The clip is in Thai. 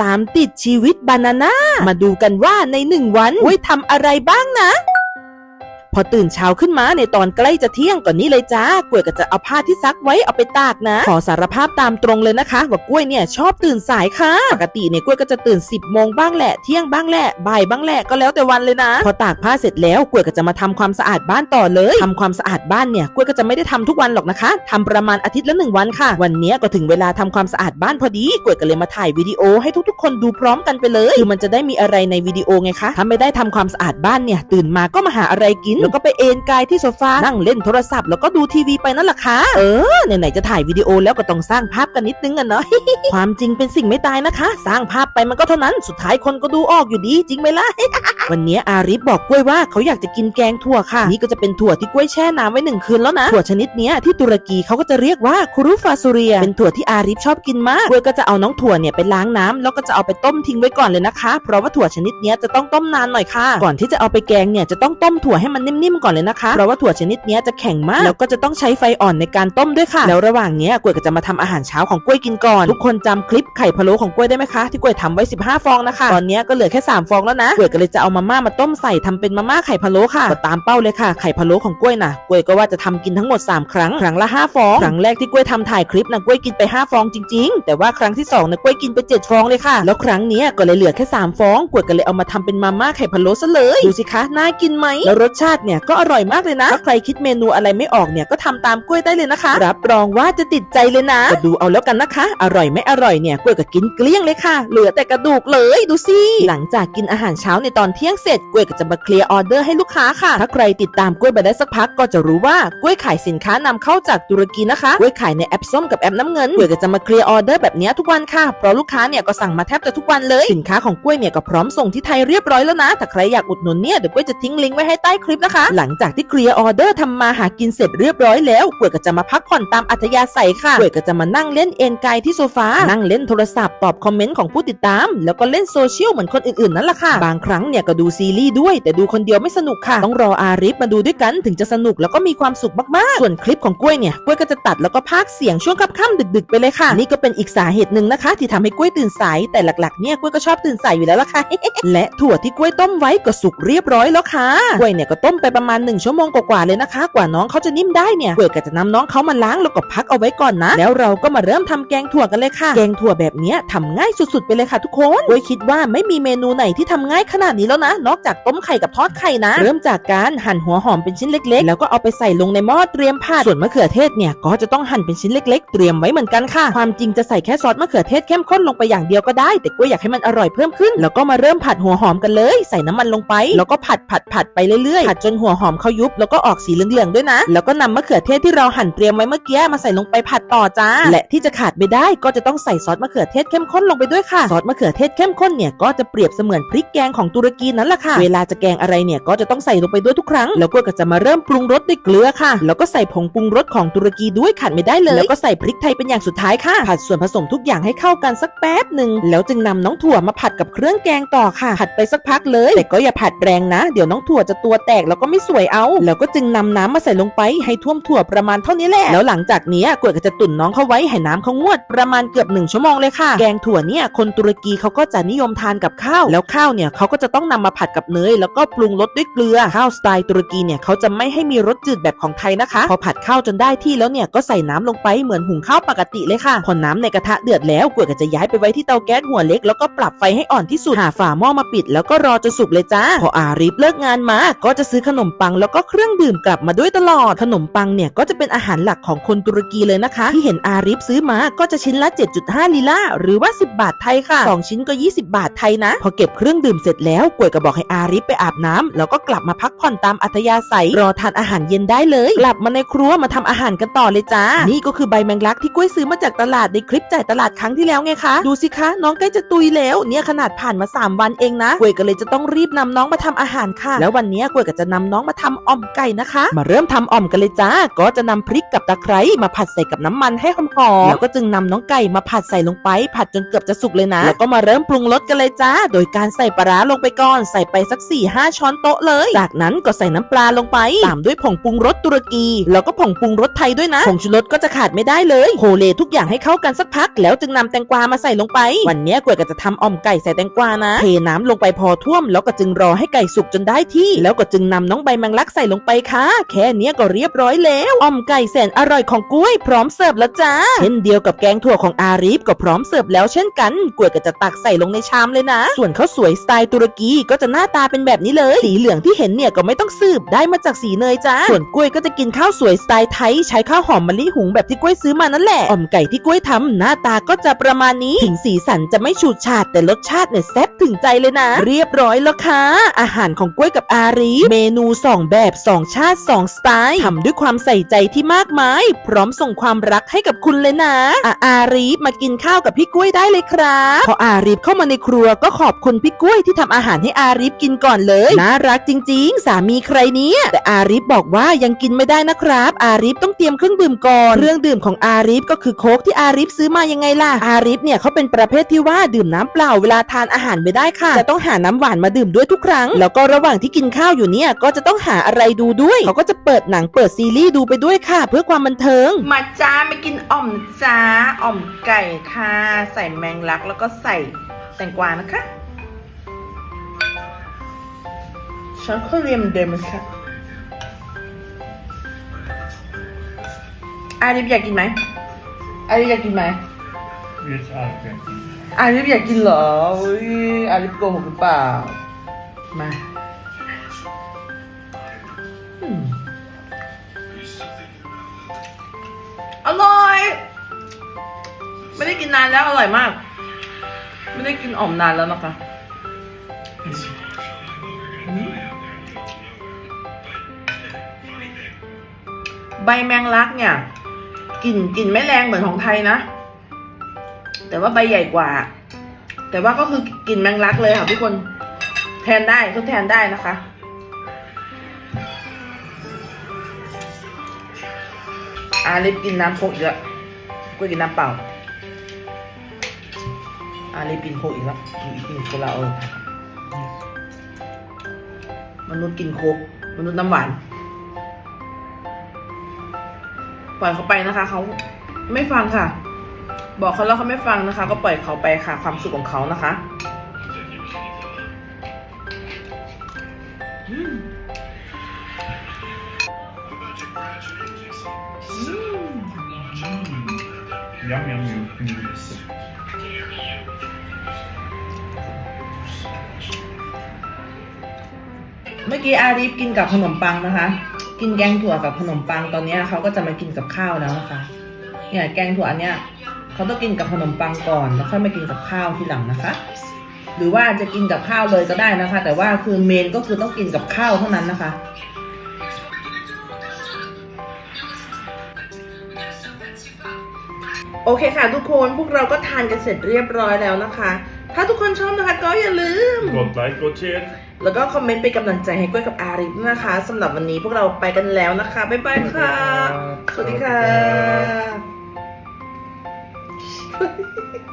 ตามติดชีวิตบานาน่ามาดูกันว่าในหนึ่งวันกล้ยทำอะไรบ้างนะ พอตื่นเช้าขึ้นมาในตอนใกล้จะเที่ยงก่อนนี้เลยจ้ากล้วยก็จะเอาผ้าที่ซักไว้เอาไปตากนะ ขอสารภาพตามตรงเลยนะคะ ว่ากล้วยเนี่ยชอบตื่นสายค่ะ ปกติเนี่ยกล้วยก็จะตื่น 10บโมงบ้างแหละ เที่ยงบ้างแหละบ่ายบ้างแหละก็แล้วแต่วันเลยนะ พอตากผ้าเสร็จแล้วกล้วยก็จะมาทำความสะอาดบ้านต่อเลยทำความสะอาดบ้านเนี่ยกล้วยก็จะไม่ได้ทำทุกวันหรอกนะคะทำประมาณอาทิตย์ละหนึ่งวันค่ะ วันนี้ก็ถึงเวลาทำความสะอาดบ้านพอดีกล้วยก็เลยมาถ่ายวิดีโอให้ทุกๆ คนดูพร้อมกันไปเลยคือมันจะได้มีอะไรในวิดีโอไงคะถ้าไม่ได้ทำความสะอาดบ้านเนี่ยตื่นมาก็มาหาอะไรกินแล้วก็ไปเอนกายที่โซฟานั่งเล่นโทรศัพท์แล้วก็ดูทีวีไปนั่นแหละค่ะเออไหนๆจะถ่ายวิดีโอแล้วก็ต้องสร้างภาพกันนิดนึงอะเนาะความจริงเป็นสิ่งไม่ตายนะคะ สร้างภาพไปมันก็เท่านั้นสุดท้ายคนก็ดูออกอยู่ดีจริงไหมล่ะวันนี้อาริฟบอกกล้วยว่าเขาอยากจะกินแกงถั่วค่ะ นี่ก็จะเป็นถั่วที่กล้วยแช่น้ำไว้หนึ่งคืนแล้วนะถั่วชนิดนี้ที่ตุรกีเขาก็จะเรียกว่าคูรุฟาซูเรีย เป็นถั่วที่อาริฟชอบกินมากกล้วยก็จะเอาน้องถั่วเนี่ยไปล้างน้ำแล้วก็จะเอาไปต้มทิ้งไว้ก่อนเลยนะคะ เพราะว่าถั่วชนิดนี้จะต้องต้มนานหน่อยค่ะ ก่อนที่จะเอาไปแกงเนี่ยจะต้องต้มถั่วให้มันนิ่มๆก่อนเลยนะคะเพราะว่าถั่วชนิดนี้จะแข็งมากแล้วก็จะต้องใช้ไฟอ่อนในการต้มด้วยค่ะแล้วระหว่างนี้กล้วยก็จะมาทำอาหารเช้าของกล้วยกินก่อน ทุกคนจำคลิปไข่พะโล้ของกล้วยได้ไหมคะที่กล้วยทำไว้ 15 ฟองนะคะ ตอนนี้ก็เหลือแค่ 3 ฟองแล้วนะกล้วยก็เลยจะเอามาม่ามาต้มใส่ทำเป็นมาม่าไข่พะโล้ค่ะก็ตามเป้าเลยค่ะไข่พะโล้ของกล้วยน่ะกล้วยก็ว่าจะทำกินทั้งหมด 3 ครั้งครั้งละ 5 ฟอง ครั้งแรกที่กล้วยทำถ่ายคลิปนะกล้วยกินไป 5 ฟองจริง ๆ แต่ว่าครั้งที่2นะกล้วยกินไป 7 ฟองเลยค่ะ แล้วครั้งนี้ก็เลยเหลือแค่ 3 ฟองกล้วยก็เลยเอามาทำเป็นมาม่าไข่พะโล้ซะเลยดูสิคะน่ากินไหมแล้วรสชาติเนี่ยก็อร่อยมากเลยนะถ้าใครคิดเมนูอะไรไม่ออกเนี่ยก็ทำตามกล้วยได้เลยนะคะ รับรองว่าจะติดใจเลยนะก็ดูเอาแล้วกันนะคะ อร่อยไม่อร่อยเนี่ยกล้วยก็กินเกลี้ยงเลยค่ะ เหลือแต่กระดูกเลยดูสิหลังจากกินอาหารเช้าในตอนเที่ยงเสร็จกล้วยก็จะมาเคลียร์ออเดอร์ให้ลูกค้าค่ะ ถ้าใครติดตามกล้วยมาได้สักพักก็จะรู้ว่ากล้วยขายสินค้านำเข้าจากตุรกีนะคะกล้วยขายในแอปส้มกับแอปน้ำเงินกล้วยก็จะมาเคลียร์ออเดอร์แบบนี้ทุกวันค่ะเพราะลูกค้าเนี่ยก็สั่งมาแทบจะทุกวันเลยสินค้าของกล้วยเนี่ยก็พร้อมส่งที่ไทยเรียบร้อยแล้วนะถ้าใครอยากอุดหนุนเนี่ยเดี๋ยวกล้วยจะทิ้งลิงก์ไว้ให้ใต้คลิปนะคะหลังจากที่เคลียร์ออเดอร์ทำมาหากินเสร็จเรียบร้อยแล้วกล้วยก็จะมาพักผ่อนตามอัธยาศัยค่ะกล้วยก็จะมานั่งเล่นเอนกายที่โซฟา นั่งเล่นโทรศัพท์ตอบคอมเมนต์ของผู้ติดตาม แล้วก็เล่นโซเชียลเหมือนคนอื่นๆนั่นแหละค่ะ บางครั้งเนี่ยก็ดูซีรีส์ด้วย แต่ดูคนเดียวไม่สนุกค่ะ ต้องรออาริฟมาดูด้วยกันถึงจะสนุกแล้วก็มีความสุขมากๆ ส่วนคลิปของกล้วยเนี่ยกล้วยก็จะตัดแล้วก็พากเสียงช่วงค่ำๆดึก ๆ ไปเลยค่ะ นี่ก็เป็นอีกสาเหตุหนึ่งนะคะ ที่ทำให้กล้วยตื่นสาย แต่หลักๆเนี่ยกล้วยก็ชอบตื่นสายอยู่แล้วล่ะค่ะ และถั่วที่กล้วยต้มไว้ก็สุกเรียบร้อยแล้วค่ะกล้วยเนี่ยก็ต้มไปประมาณ 1 ชั่วโมงกว่าๆเลยนะคะ กว่าน้องเขาจะนิ่มได้เนี่ยกล้วยก็จะนำน้องเขามาล้างแล้วก็พักเอาไว้ก่อนนะ แล้วเราก็มาเริ่มทำแกงถั่วกันเลยค่ะ แกงถั่วแบบนี้ยทำง่ายสุดๆไปเลยค่ะทุกคนกล้วยคิดว่าไม่มีเมนูไหนที่ทำง่ายขนาดนี้แล้วนะ นอกจากต้มไข่กับทอดไข่นะ เริ่มจากการหั่นหัวหอมเป็นชิ้นเล็ก ๆ แล้วก็เอาไปใส่ลงในหม้อเตรียมผัดส่วนมะเขือเทศเนี่ยก็จะต้องหั่นเป็นชิ้นเล็ก ๆ เตรียมไว้เหมือนกันค่ะ ความจริงจะใส่แค่ซอสมะเขือเทศเข้มข้นลงไปอย่างเดียวก็ได้ แต่กล้วยอยากให้มันอร่อยเพิ่มขึ้น แล้วก็มาเริ่มผัดหัวหอมกันเลย ใส่น้ำมันลงไป แล้วก็ผัดผัดผัดไปเรื่อยๆผัดจนหัวหอมเขายุบแล้วก็ออกสีเหลืองๆด้วยนะ แล้วก็นำมะเขือเทศที่เราหั่นเตรียมไว้เมื่อกี้มาใส่ลงไปผัดต่อจ้า และที่จะขาดไม่ได้ก็จะต้องใส่ซอสมะเขือเทศเข้มข้นลงไปด้วยค่ะ ซอสมะเขือเทศเข้มข้นเนี่ยก็จะเปรียบเสมือนพริกแกงของตุรกีนั่นแหละค่ะ เวลาจะแกงอะไรเนี่ยก็จะต้องใส่ลงไปด้วยทุกครั้ง แล้วก็จะมาเริ่มปรุงรสด้วยเกลือค่ะ แล้วก็ใส่ผงปรุงรสของตุรกีด้วยขาดไม่ได้เลย แล้วก็ใส่พริกไทยเป็นอย่างสุดท้ายค่ะ ผัดส่วนผสมทุกอย่างให้เข้ากันสักแป๊บหนึ่งแล้วจึงนำน้องถั่วมาผัดกับเครื่องแกงต่อค่ะ ผัดไปสักพักเลย แต่ก็อย่าผัดแรงนะ เดี๋ยวน้องถั่วจะตัวแตกแล้วก็ไม่สวยเอา แล้วก็จึงนำน้ำมาใส่ลงไปให้ท่วมถั่วประมาณเท่านี้แหละ แล้วหลังจากนี้กวยก็จะตุ๋นน้องเขาไว้ให้น้ำเขางวดประมาณเกือบหนึ่งชั่วโมงเลยค่ะ แกงถั่วเนี่ยคนตุรกีเขาก็จะนิยมทานกับข้าว แล้วข้าวเนี่ยเขาก็จะต้องนำมาผัดกับเนยแล้วก็ปรุงรสด้วยเกลือ ข้าวสไตล์ตุรกีเนี่ยเขาจะไม่ให้มีรสจืดแบบของไทยนะคะ พอผัดข้าวจนได้ที่แล้วเนี่ยก็ใส่น้ำลงไปเหมือนหุงข้าวปกติเลยค่ะ พอน้ำในกระทะเดือดแล้วกวยก็จะย้ายไปไว้ที่เตาแก๊สหัวเล็กแล้วก็ปรับไฟให้อ่อนที่สุดหาฝาหม้อมาปิด แล้วก็รอจนสุกเลยจ้าพออาริฟเลิกงานมาก็จะซื้อขนมปังแล้วก็เครื่องดื่มกลับมาด้วยตลอด ขนมปังเนี่ยก็จะเป็นอาหารหลักของคนตุรกีเลยนะคะ ที่เห็นอาริฟซื้อมาก็จะชิ้นละ 7.5 ลีลาหรือว่า 10 บาทไทยค่ะ 2 ชิ้นก็ 20 บาทไทยนะ พอเก็บเครื่องดื่มเสร็จแล้วกวยก็บอกให้อาริฟไปอาบน้ำแล้วก็กลับมาพักผ่อนตามอัธยาศัย รอทานอาหารเย็นได้เลย กลับมาในครัวมาทำอาหารกันต่อเลยจ้า นี่ก็คือใบแมงลักที่กล้วยซื้อมาจากตลาดในคลิปจ่ายตลาดครั้งที่แล้วไงคะ ดูสิคะน้องใกล้จะตุยแล้ว เนี่ยขนาดผ่านมา 3 วันเองนะกวยก็เลยจะต้องรีบนำน้องมาทำอาหารค่ะ แล้ววันนี้กวยก็จะนำน้องมาทำอ่อมไก่นะคะ มาเริ่มทำอ่อมกันเลยจ้า ก็จะนำพริกกับตะไคร้มาผัดใส่กับน้ำมันให้หอมๆแล้วก็จึงนำน้องไก่มาผัดใส่ลงไป ผัดจนเกือบจะสุกเลยนะ แล้วก็มาเริ่มปรุงรสกันเลยจ้า โดยการใส่ปลาร้าลงไปก่อน ใส่ไปสัก4ี่ห้าช้อนโต๊ะเลย จากนั้นก็ใส่น้ำปลาลงไป ตามด้วยผงปรุงรสตุรกี แล้วก็ผงปรุงรสไทยด้วยนะ ผงชูรสก็จะขาดไม่ได้เลย โฮเลทุกอย่างให้เข้ากันสักพัก แล้วจึงนำแตงกวามาใส่ลงไป วันเนี้ยกวยก็จะทำอ่อมไก่ใส่แตงกวานะ เทน้ำลงไปพอท่วม แล้วก็จึงรอให้ไก่สุกจนได้ที่ แล้วก็จึงนำน้องใบแมงลักใส่ลงไปค่ะ แค่เนี้ยก็เรียบร้อยแล้วอ่อมไก่แสนอร่อยของกล้วยพร้อมเสิร์ฟแล้วจ้าเช่นเดียวกับแกงถั่วของอารีฟก็พร้อมเสิร์ฟแล้วเช่นกันกล้วยก็จะตักใส่ลงในชามเลยนะ ส่วนข้าวสวยสไตล์ตุรกีก็จะหน้าตาเป็นแบบนี้เลย สีเหลืองที่เห็นเนี่ยก็ไม่ต้องสืบได้มาจากสีเนยจ้าส่วนกล้วยก็จะกินข้าวสวยสไตล์ไทย ใช้ข้าวหอมมะลิหุงแบบที่กล้วยซื้อมานั่นแหละอ่อมไก่ที่กล้วยทำหน้าตาก็จะประมาณนี้ถึงสีสันจะไม่ฉูดฉาดแต่รสชาติเนี่ยแซ่บถึงใจเลยนะ เรียบร้อยแล้วค่ะอาหารของกล้วยกับอารีเมนูสองแบบสองชาติสองสไตล์ทำด้วยความใส่ใจที่มากมาย พร้อมส่งความรักให้กับคุณเลยนะอาอารีฟมากินข้าวกับพี่กล้วยได้เลยครับพออารีฟเข้ามาในครัวก็ขอบคุณพี่กล้วยที่ทำอาหารให้อารีฟกินก่อนเลยน่ารักจริง ๆ สามีใครเนี้ยแต่อารีฟบอกว่ายังกินไม่ได้นะครับ อารีฟต้องเตรียมเครื่องดื่มก่อนเครื่องดื่มของอารีฟก็คือโค้กที่อารีฟซื้อมายังไงล่ะอารีฟเนี่ยเขาเป็นประเภทที่ว่าดื่มน้ำเปล่าเวลาทานอาหารไม่ได้ค่ะ จะต้องหาน้ำหวานมาดื่มด้วยทุกครั้ง แล้วก็ระหว่างที่กินข้าวอยู่เนี่ยก็จะต้องหาอะไรดูด้วย เขาก็จะเปิดหนังเปิดซีรีส์ดูไปด้วยค่ะ เพื่อความบันเทิง มาจ้ามากินอ่อมจ้าอ่อมไก่ค่ะ ใส่แมงลักแล้วก็ใส่แตงกวานะคะฉันก็เรียมเดิมค่ะอาริฟอยากกินไหมอาริฟอยากกินไหม Yes, Alfred. อาริฟอยากกินเหรออุ้ยอาริฟโกหกหรือเปล่า มา ไม่ได้กินนานแล้วอร่อยมาก ไม่ได้กินอ่อมนานแล้วนะคะใบแมงลักเนี่ยกลิ่นกลิ่นไม่แรงเหมือนของไทยนะ แต่ว่าใบใหญ่กว่า แต่ว่าก็คือกลิ่นแมงลักเลยค่ะทุกคนแทนได้ทดแทนได้นะคะอาลิฟกินน้ำโคกอีกแล้วกูกินน้ำเปล่า อาลิฟกินโคกอีกแล้วกินโคลาเออมนุษย์กินโคกมนุษย์น้ำหวาน ปล่อยเขาไปนะคะ เขาไม่ฟังค่ะ บอกเขาแล้วเขาไม่ฟังนะคะ ก็ปล่อยเขาไปค่ะ ความสุขของเขานะคะอืมอืม เมื่อกี้อาริฟกินกับขนมปังนะคะ กินแกงถั่วกับขนมปังตอนนี้เขาก็จะมากินกับข้าวแล้วนะคะ เนี่ยแกงถั่วอันเนี้ยเขาต้องกินกับขนมปังก่อนแล้วค่อยมากินกับข้าวทีหลังนะคะ หรือว่าจะกินกับข้าวเลยก็ได้นะคะ แต่ว่าคือเมนก็คือต้องกินกับข้าวเท่านั้นนะคะโอเคค่ะทุกคนพวกเราก็ทานกันเสร็จเรียบร้อยแล้วนะคะ ถ้าทุกคนชอบนะคะ ก็อย่าลืม Gott like, gott share. แล้วก็คอมเมนต์เป็นกำลังใจให้กล้วยกับอาริฟนะคะสำหรับวันนี้พวกเราไปกันแล้วนะคะ บ๊ายบายค่ะ สวัสดีค่ะ